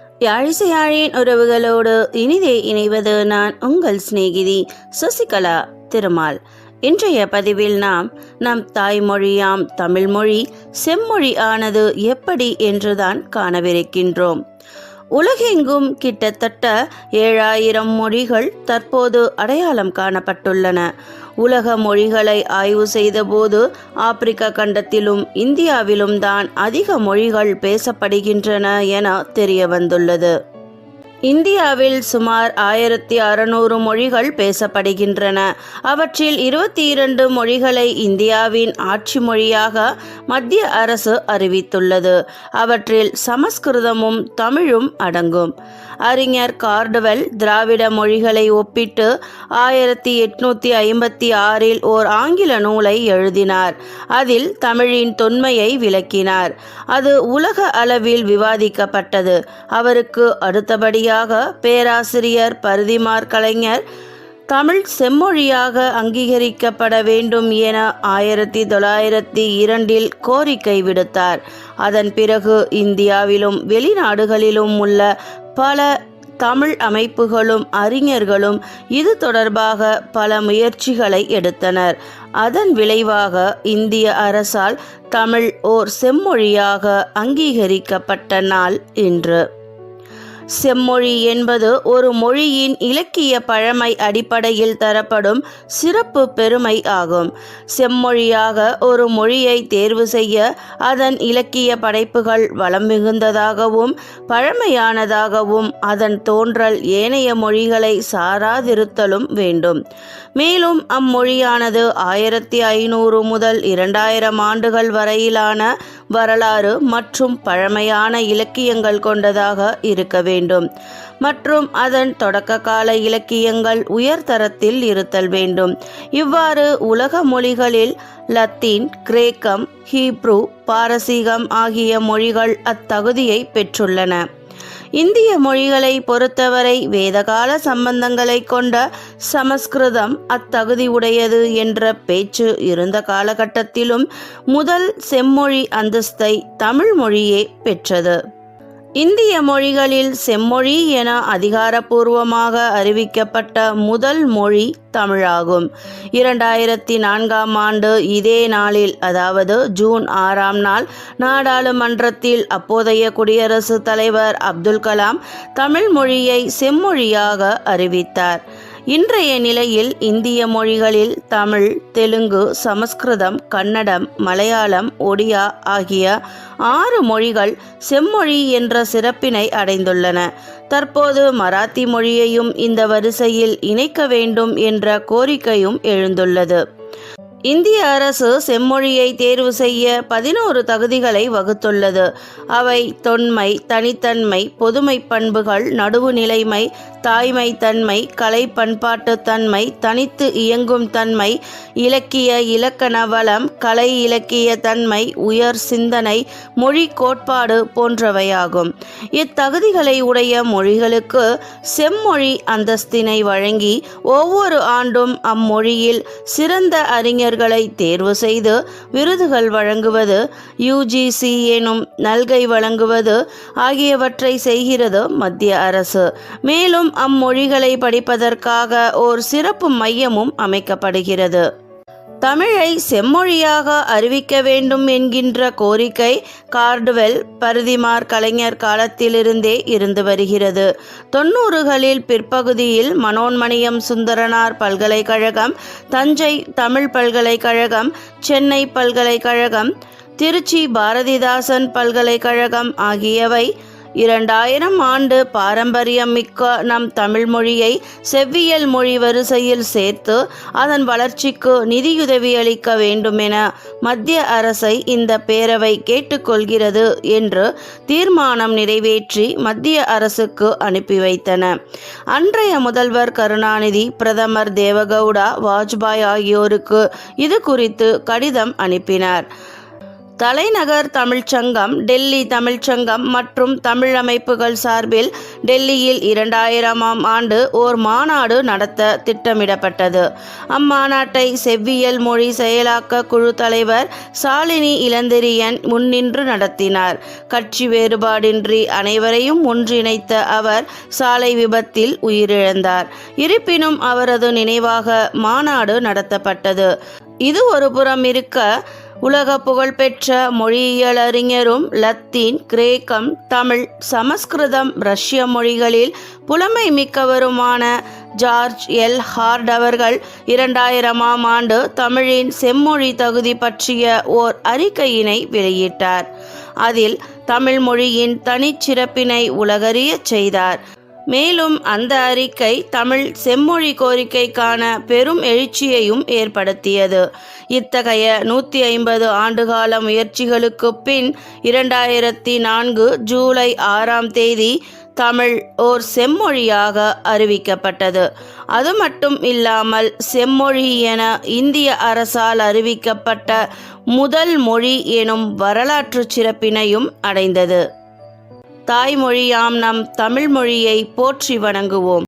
யாழிசையாழியின் உறவுகளோடு இனிதே இணைவது நான் உங்கள் சிநேகிதி சசிகலா திருமால். இன்றைய பதிவில் நாம் நம் தாய்மொழியாம் தமிழ்மொழி செம்மொழி ஆனது எப்படி என்றுதான் காணவிருக்கின்றோம். உலகெங்கும் கிட்டத்தட்ட ஏழாயிரம் மொழிகள் தற்போது அடையாளம் காணப்பட்டுள்ளன. உலக மொழிகளை ஆய்வு செய்தபோது ஆப்பிரிக்க கண்டத்திலும் இந்தியாவிலும் தான் அதிக மொழிகள் பேசப்படுகின்றன என தெரிய வந்துள்ளது இந்தியாவில் சுமார் ஆயிரத்தி அறுநூறு மொழிகள் பேசப்படுகின்றன. அவற்றில் இருபத்தி இரண்டு மொழிகளை இந்தியாவின் ஆட்சி மொழியாக மத்திய அரசு அறிவித்துள்ளது. அவற்றில் சமஸ்கிருதமும் தமிழும் அடங்கும். அறிஞர் கார்டுவெல் திராவிட மொழிகளை ஒப்பிட்டு ஆயிரத்தி எட்நூத்தி ஐம்பத்தி ஆறில் ஓர் ஆங்கில நூலை எழுதினார். அதில் தமிழின் தொன்மையை விளக்கினார். அது உலக அளவில் விவாதிக்கப்பட்டது. அவருக்கு அடுத்தபடியாக பேராசிரியர் பருதிமார் கலைஞர் தமிழ் செம்மொழியாக அங்கீகரிக்கப்பட வேண்டும் என ஆயிரத்தி தொள்ளாயிரத்தி இரண்டில் கோரிக்கை விடுத்தார். அதன் பிறகு இந்தியாவிலும் வெளிநாடுகளிலும் உள்ள பல தமிழ் அமைப்புகளும் அறிஞர்களும் இது தொடர்பாக பல முயற்சிகளை எடுத்தனர். அதன் விளைவாக இந்திய அரசால் தமிழ் ஓர் செம்மொழியாக அங்கீகரிக்கப்பட்ட நாள் இன்று. செம்மொழி என்பது ஒரு மொழியின் இலக்கிய பழமை அடிப்படையில் தரப்படும் சிறப்பு பெருமை ஆகும். செம்மொழியாக ஒரு மொழியை தேர்வு செய்ய அதன் இலக்கிய படைப்புகள் வளம் மிகுந்ததாகவும் பழமையானதாகவும் அதன் தோன்றல் ஏனைய மொழிகளை சாராதிருத்தலும் வேண்டும். மேலும் அம்மொழியானது ஆயிரத்தி ஐநூறு முதல் இரண்டாயிரம் ஆண்டுகள் வரையிலான வரலாறு மற்றும் பழமையான இலக்கியங்கள் கொண்டதாக இருக்க வேண்டும். மற்றும் அதன் தொடக்க கால இலக்கியங்கள் உயர்தரத்தில் இருத்தல் வேண்டும். இவ்வாறு உலக மொழிகளில் லத்தீன் கிரேக்கம் ஹீப்ரு பாரசீகம் ஆகிய மொழிகள் அத்தகுதியை பெற்றுள்ளன. இந்திய மொழிகளை பொறுத்தவரை வேதகால சம்பந்தங்களை கொண்ட சமஸ்கிருதம் அத்தகுதி உடையது என்ற பேச்சு இருந்த காலகட்டத்திலும் முதல் செம்மொழி அந்தஸ்தை தமிழ் மொழியே பெற்றது. இந்திய மொழிகளில் செம்மொழி என அதிகாரப்பூர்வமாக அறிவிக்கப்பட்ட முதல் மொழி தமிழாகும். இரண்டாயிரத்தி நான்காம் ஆண்டு இதே நாளில் அதாவது ஜூன் ஆறாம் நாள் நாடாளுமன்றத்தில் அப்போதைய குடியரசுத் தலைவர் அப்துல் கலாம் தமிழ் மொழியை செம்மொழியாக அறிவித்தார். இன்றைய நிலையில் இந்திய மொழிகளில் தமிழ் தெலுங்கு சமஸ்கிருதம் கன்னடம் மலையாளம் ஒடியா ஆகிய ஆறு மொழிகள் செம்மொழி என்ற சிறப்பினை அடைந்துள்ளன. தற்போது மராத்தி மொழியையும் இந்த வரிசையில் இணைக்க வேண்டும் என்ற கோரிக்கையும் எழுந்துள்ளது. இந்திய அரசு செம்மொழியை தேர்வு செய்ய பதினோரு தகுதிகளை வகுத்துள்ளது. அவை தொன்மை தனித்தன்மை பொதுமை பண்புகள் நடுவுநிலைமை தாய்மை தன்மை கலை பண்பாட்டு தன்மை தனித்து இயங்கும் தன்மை இலக்கிய இலக்கண வளம் கலை இலக்கிய தன்மை உயர் சிந்தனை மொழி கோட்பாடு போன்றவையாகும். இத்தகுதிகளை உடைய மொழிகளுக்கு செம்மொழி அந்தஸ்தினை வழங்கி ஒவ்வொரு ஆண்டும் அம்மொழியில் சிறந்த அறிஞர் அறிஞர்களை தேர்வு செய்து விருதுகள் வழங்குவது யுஜிசி எனும் நல்கை வழங்குவது ஆகியவற்றை செய்கிறது மத்திய அரசு. மேலும் அம்மொழிகளை படிப்பதற்காக ஓர் சிறப்பு மையமும் அமைக்கப்படுகிறது. தமிழை செம்மொழியாக அறிவிக்க வேண்டும் என்கின்ற கோரிக்கை கார்டுவெல் பருதிமார் கலைஞர் காலத்திலிருந்தே இருந்து வருகிறது. தொன்னூறுகளில் பிற்பகுதியில் மனோன்மணியம் சுந்தரனார் பல்கலைக்கழகம் தஞ்சை தமிழ் பல்கலைக்கழகம் சென்னை பல்கலைக்கழகம் திருச்சி பாரதிதாசன் பல்கலைக்கழகம் ஆகியவை இரண்டாயிரம் ஆண்டு பாரம்பரியம் மிக்க நம் தமிழ் மொழியை செவ்வியல் மொழி வரிசையில் சேர்த்து அதன் வளர்ச்சிக்கு நிதியுதவி அளிக்க வேண்டுமென மத்திய அரசை இந்த பேரவை கேட்டுக்கொள்கிறது என்று தீர்மானம் நிறைவேற்றி மத்திய அரசுக்கு அனுப்பி வைத்தன. அன்றைய முதல்வர் கருணாநிதி பிரதமர் தேவகவுடா வாஜ்பாய் ஆகியோருக்கு இது குறித்து கடிதம் அனுப்பினார். தலைநகர் தமிழ்ச்சங்கம் டெல்லி தமிழ்ச்சங்கம் மற்றும் தமிழ் அமைப்புகள் சார்பில் டெல்லியில் இரண்டாயிரமாம் ஆண்டு ஓர் மாநாடு நடத்த திட்டமிடப்பட்டது. அம்மாநாட்டை செவ்வியல் மொழி செயலாக்க குழு தலைவர் சாலினி இளந்திரியன் முன்னின்று நடத்தினார். கட்சி வேறுபாடின்றி அனைவரையும் ஒன்றிணைத்த அவர் சாலை விபத்தில் உயிரிழந்தார். இருப்பினும் அவரது நினைவாக மாநாடு நடத்தப்பட்டது. இது ஒரு புறம் இருக்க உலக புகழ்பெற்ற மொழியியலறிஞரும் லத்தீன் கிரேக்கம் தமிழ் சமஸ்கிருதம் ரஷ்ய மொழிகளில் புலமை மிக்கவருமான ஜார்ஜ் எல். ஹார்ட் அவர்கள் இரண்டாயிரமாம் ஆண்டு தமிழின் செம்மொழி தகுதி பற்றிய ஓர் அறிக்கையினை வெளியிட்டார். அதில் தமிழ் மொழியின் தனிச்சிறப்பினை உலகறியச் செய்தார். மேலும் அந்த அறிக்கை தமிழ் செம்மொழி கோரிக்கைக்கான பெரும் எழுச்சியையும் ஏற்படுத்தியது. இத்தகைய நூற்றி ஐம்பது ஆண்டுகால முயற்சிகளுக்கு பின் இரண்டாயிரத்தி நான்கு ஜூலை ஆறாம் தேதி தமிழ் ஓர் செம்மொழியாக அறிவிக்கப்பட்டது. அது மட்டும் இல்லாமல் செம்மொழி என இந்திய அரசால் அறிவிக்கப்பட்ட முதல் மொழி எனும் வரலாற்று சிறப்பினையும் அடைந்தது. தாய்மொழியாம் நம் தமிழ் மொழியை போற்றி வணங்குவோம்.